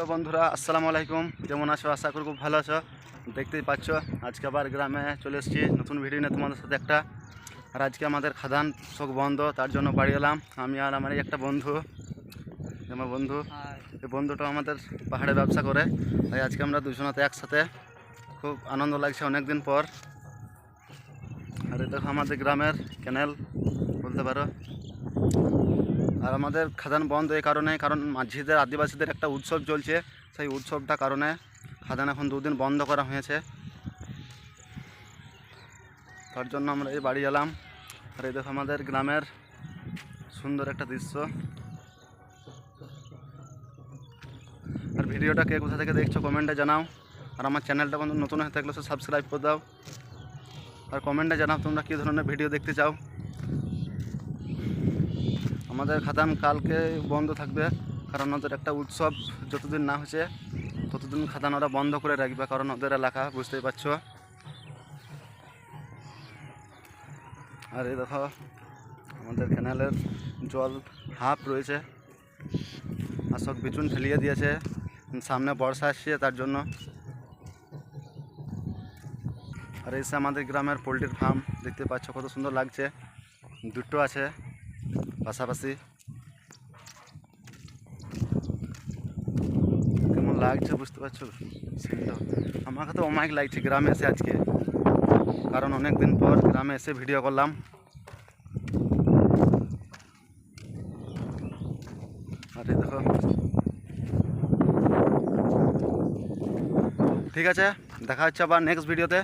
Hello বন্ধুরা আসসালামু আলাইকুম। কেমন আছো? আশা করি খুব ভালো আছো। দেখতেই পাচ্ছ আজকে আবার গ্রামে চলে এসেছি। নতুন ভিডিও নিয়ে তোমাদের সাথে একটা। আর আজকে আমাদের খাদান সব বন্ধ তার জন্য বাড়ি এলাম। আমি আর আমার এই একটা বন্ধু আমার বন্ধু। এই বন্ধুটা আমাদের পাহাড়ে ব্যবসা করে। তাই আজকে আমরা দুজনাতে একসাথে খুব আনন্দ লাগছে অনেক দিন পর। আর দেখো আমাদের গ্রামের ক্যানেল বলতে পারো। আর আমাদের খাদান বন্ধ এই কারণে, কারণ মাঝিদের, আদিবাসীদের একটা উৎসব চলছে। সেই উৎসবটা কারণে খাদান এখন দুদিন বন্ধ করা হয়েছে। তার জন্য আমরা এই বাড়ি এলাম। আর এই দেখো আমাদের গ্রামের সুন্দর একটা দৃশ্য। আর ভিডিওটা কে কোথা থেকে দেখছ কমেন্টে জানাও। আর আমার চ্যানেলটা বন্ধু নতুন হয়ে থাকলে সাবস্ক্রাইব করে দাও। আর কমেন্টে জানাও তোমরা কী ধরনের ভিডিও দেখতে চাও। আমাদের খাদান কালকে বন্ধ থাকবে, কারণ ওদের একটা উৎসব যতদিন না হচ্ছে ততদিন খাদান ওরা বন্ধ করে রাখবে, কারণ ওদের এলাকা, বুঝতেই পারছ। আর এই দেখো, আমাদের ক্যানেলের জল হাফ রয়েছে। আর সব বিচুন ফেলিয়ে দিয়েছে, সামনে বর্ষা আসছে তার জন্য। আর এসে আমাদের গ্রামের পোলট্রির ফার্ম দেখতে পাচ্ছ কত সুন্দর লাগছে। দুটো আছে। পাশাপাশি কেমন লাগছে বুঝতে পারছ? সিনটা আমাকে তো অমায়িক লাগছে, গ্রামে এসে আজকে। কারণ অনেক দিন পর গ্রামে এসে ভিডিও করলাম। আরে দেখো। ঠিক আছে, দেখা হচ্ছে আবার নেক্সট ভিডিওতে